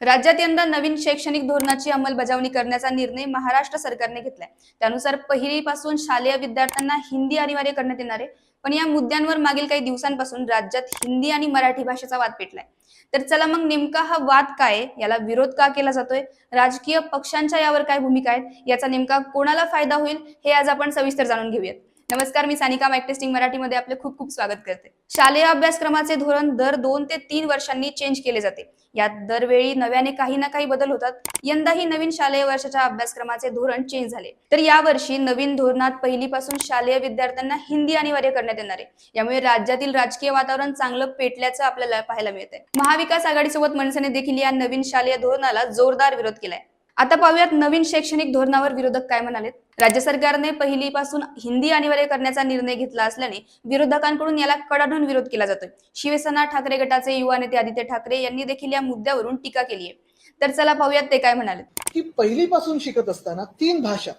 राज्यात यंदा नवीन शैक्षणिक धोरणाची अंमलबजावणी करण्याचा निर्णय महाराष्ट्र सरकारने घेतलाय. त्यानुसार पहिलीपासून शालेय विद्यार्थ्यांना हिंदी अनिवार्य करण्यात येणार आहे. पण या मुद्द्यांवर मागील काही दिवसांपासून राज्यात हिंदी आणि मराठी भाषेचा वाद पेटलाय. तर चला मग नेमका हा वाद काय याला विरोध का केला जातोय? राजकीय पक्षांच्या यावर काय भूमिका आहेत? याचा नेमका कोणाला फायदा होईल? हे आज आपण सविस्तर जाणून घेऊयात. नमस्कार मी सानिका माइक टेस्टिंग मराठीमध्ये आपले खूप खूप स्वागत करते. शालेय अभ्यासक्रमाचे धोरण दर दोन ते तीन वर्षांनी चेंज केले जाते. यात दरवेळी नव्याने काही ना काही बदल होतात. यंदाही नवीन शालेय वर्षाच्या अभ्यासक्रमाचे धोरण चेंज झाले. तर यावर्षी नवीन धोरणात पहिलीपासून शालेय विद्यार्थ्यांना हिंदी अनिवार्य करण्यात येणार आहे. यामुळे राज्यातील राजकीय वातावरण चांगलं पेटल्याचं आपल्याला पाहायला मिळतंय. महाविकास आघाडीसोबत मनसेने देखील या नवीन शालेय धोरणाला जोरदार विरोध केलाय. आता पाहूयात नवीन शैक्षणिक धोरणावर विरोधक काय म्हणालेत? राज्य सरकारने पहिलीपासून हिंदी अनिवार्य करण्याचा निर्णय घेतला असल्याने विरोधकांकडून याला कडाडून विरोध केला जातोय. शिवसेना ठाकरे गटाचे युवा नेते आदित्य ठाकरे यांनी देखील या मुद्द्यावरून टीका केली आहे तर चला पाहूयात ते काय म्हणाले की पहिलीपासून शिकत असताना तीन भाषा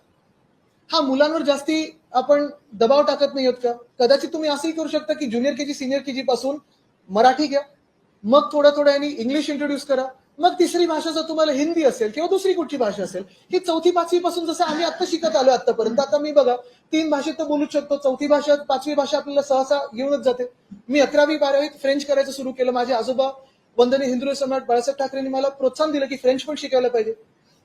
हा मुलांवर जास्ती आपण दबाव टाकत नाही आहोत का? कदाचित तुम्ही असंही करू शकता की junior K G senior K जी पासून मराठी घ्या. मग थोड्या थोड्या यांनी इंग्लिश इंट्रोड्यूस करा. मग तिसरी भाषा जर तुम्हाला हिंदी असेल किंवा दुसरी कुठची भाषा असेल ही चौथी पाचवी पासून जसं आम्ही आता शिकत आलो आतापर्यंत आता मी बघा तीन भाषेत तर बोलूच शकतो. चौथी भाषा पाचवी भाषा आपल्याला सहसा येऊनच जाते. मी अकरावी बारावीत फ्रेंच करायचं सुरू केलं. माझे आजोबा वंदनी हिंदू सम्राट बाळासाहेब ठाकरेंनी मला प्रोत्साहन दिलं की फ्रेंच पण शिकायला पाहिजे.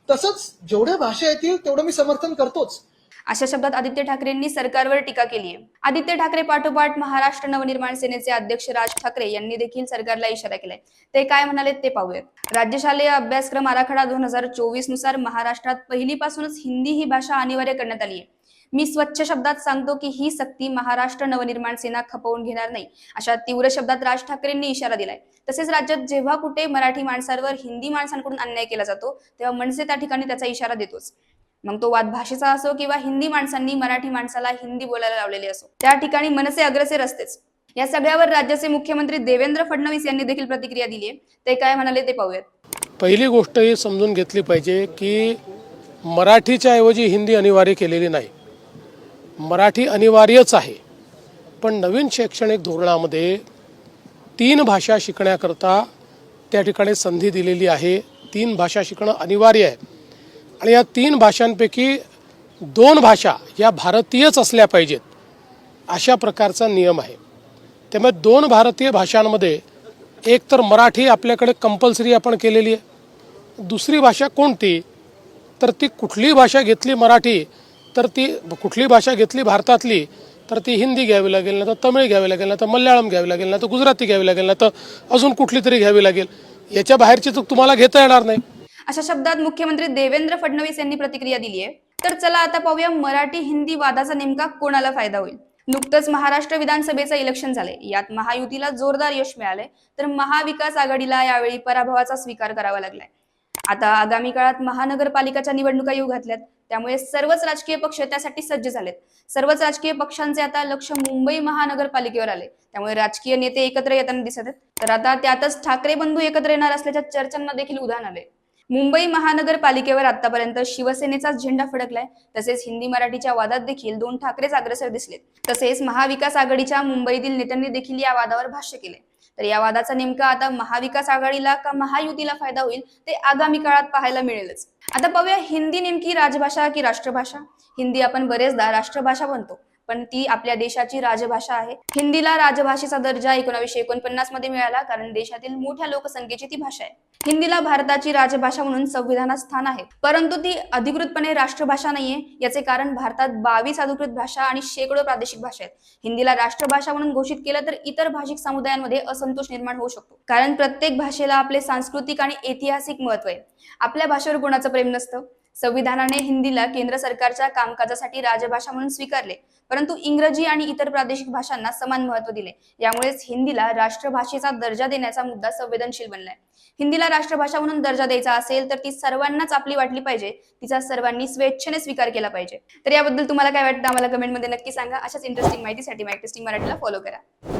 तसंच जेवढ्या भाषा येतील तेवढं मी समर्थन करतोच. अशा शब्दात आदित्य ठाकरेंनी सरकारवर टीका केली आहे आदित्य ठाकरे पाठोपाठ महाराष्ट्र नवनिर्माण सेनेचे अध्यक्ष राज ठाकरे यांनी देखील सरकारला इशारा केलाय. ते काय म्हणाले ते पाहूयात. राज्य शालेय अभ्यासक्रम आराखडा दोन हजार चोवीसनुसार महाराष्ट्रात पहिलीपासूनच हिंदी ही भाषा अनिवार्य करण्यात आली आहे मी स्वच्छ शब्दात सांगतो की ही सक्ती महाराष्ट्र नवनिर्माण सेना खपवून घेणार नाही अशा तीव्र शब्दात राज ठाकरेंनी इशारा दिलाय. तसेच राज्यात जेव्हा कुठे मराठी माणसांवर हिंदी माणसांकडून अन्याय केला जातो तेव्हा मनसे त्या ठिकाणी त्याचा इशारा देतोच. मग तो वाद भाषेचा असो किंवा हिंदी माणसांनी मराठी माणसाला हिंदी बोलायला लावलेली असो त्या ठिकाणी मनसे अग्रसे असतेच या सगळ्यावर राज्याचे मुख्यमंत्री देवेंद्र फडणवीस यांनी देखील प्रतिक्रिया दिली आहे. ते काय म्हणाले ते पाहूयात. पहिली गोष्ट ही समजून घेतली पाहिजे की मराठीच्या ऐवजी हिंदी अनिवार्य केलेली नाही. मराठी अनिवार्यच आहे. पण नवीन शैक्षणिक धोरणामध्ये तीन भाषा शिकण्याकरता त्या ठिकाणी संधी दिलेली आहे. तीन भाषा शिकणं अनिवार्य आहे. आणि या तीन भाषांपैकी दोन भाषा या भारतीयच असल्या पाहिजेत अशा प्रकारचा नियम आहे. त्यामुळे दोन भारतीय भाषांमध्ये एक तर मराठी आपल्याकडे कंपल्सरी आपण केलेली आहे. दुसरी भाषा कोणती? तर ती कुठली भाषा घेतली मराठी तर ती कुठली भाषा घेतली भारतातली तर ती हिंदी घ्यावी लागेल ना तर तमिळ घ्यावी लागेल ना तर मल्याळम घ्यावी लागेल ना तर गुजराती घ्यावी लागेल ना तर अजून कुठली तरी घ्यावी लागेल. याच्या बाहेरची तर तुम्हाला घेता येणार नाही. अशा शब्दात मुख्यमंत्री देवेंद्र फडणवीस यांनी प्रतिक्रिया दिली आहे. तर चला आता पाहूया मराठी हिंदी वादाचा नेमका कोणाला फायदा होईल. नुकतंच महाराष्ट्र विधानसभेचं इलेक्शन झाले यात महायुतीला जोरदार यश मिळाले तर महाविकास आघाडीला यावेळी पराभवाचा स्वीकार करावा लागलाय. आता आगामी काळात महानगरपालिकाच्या निवडणुका येऊ घातल्यात. त्यामुळे सर्वच राजकीय पक्ष त्यासाठी सज्ज झालेत. सर्वच राजकीय पक्षांचे आता लक्ष मुंबई महानगरपालिकेवर आले त्यामुळे राजकीय नेते एकत्र येताना दिसत आहेत. तर आता त्यातच ठाकरे बंधू एकत्र येणार असल्याच्या चर्चांना देखील उधाण आले मुंबई महानगरपालिकेवर आतापर्यंत शिवसेनेचाच झेंडा फडकलाय. तसेच हिंदी मराठीच्या वादात देखील दोन ठाकरेच अग्रेसर दिसलेत. तसेच महाविकास आघाडीच्या मुंबईतील नेत्यांनी देखील या वादावर भाष्य केले तर या वादाचा नेमका आता महाविकास आघाडीला का महायुतीला फायदा होईल ते आगामी काळात पाहायला मिळेलच. आता पाहूया हिंदी नेमकी राजभाषा की राष्ट्रभाषा. हिंदी आपण बरेचदा राष्ट्रभाषा बनतो पण ती आपल्या देशाची राजभाषा आहे. हिंदीला राजभाषेचा दर्जा एकोणावीसशे एकोणपन्नासमध्ये मिळाला कारण देशातील मोठ्या लोकसंख्येची ती भाषा आहे. हिंदीला भारताची राजभाषा म्हणून संविधानात स्थान आहे. परंतु ती अधिकृतपणे राष्ट्रभाषा नाहीये. याचे कारण भारतात बावीस अधिकृत भाषा आणि शेकडो प्रादेशिक भाषा आहेत. हिंदीला राष्ट्रभाषा म्हणून घोषित केलं तर इतर भाषिक समुदायांमध्ये असंतोष निर्माण होऊ शकतो. कारण प्रत्येक भाषेला आपले सांस्कृतिक आणि ऐतिहासिक महत्त्व आहे. आपल्या भाषेवर कोणाचं प्रेम नसतं. संविधानाने हिंदीला केंद्र सरकारच्या कामकाजासाठी राजभाषा म्हणून स्वीकारले. परंतु इंग्रजी आणि इतर प्रादेशिक भाषांना समान महत्त्व दिले. यामुळेच हिंदीला राष्ट्रभाषेचा दर्जा देण्याचा मुद्दा संवेदनशील बनलाय. हिंदीला राष्ट्रभाषा म्हणून दर्जा द्यायचा असेल तर ती सर्वांनाच आपली वाटली पाहिजे. तिचा सर्वांनी स्वेच्छेने स्वीकार केला पाहिजे. तर याबद्दल तुम्हाला काय वाटतं? आम्हाला कमेंटमध्ये नक्की सांगा. अशाच इंटरेस्टिंग माहितीसाठी माय मराठीला फॉलो करा.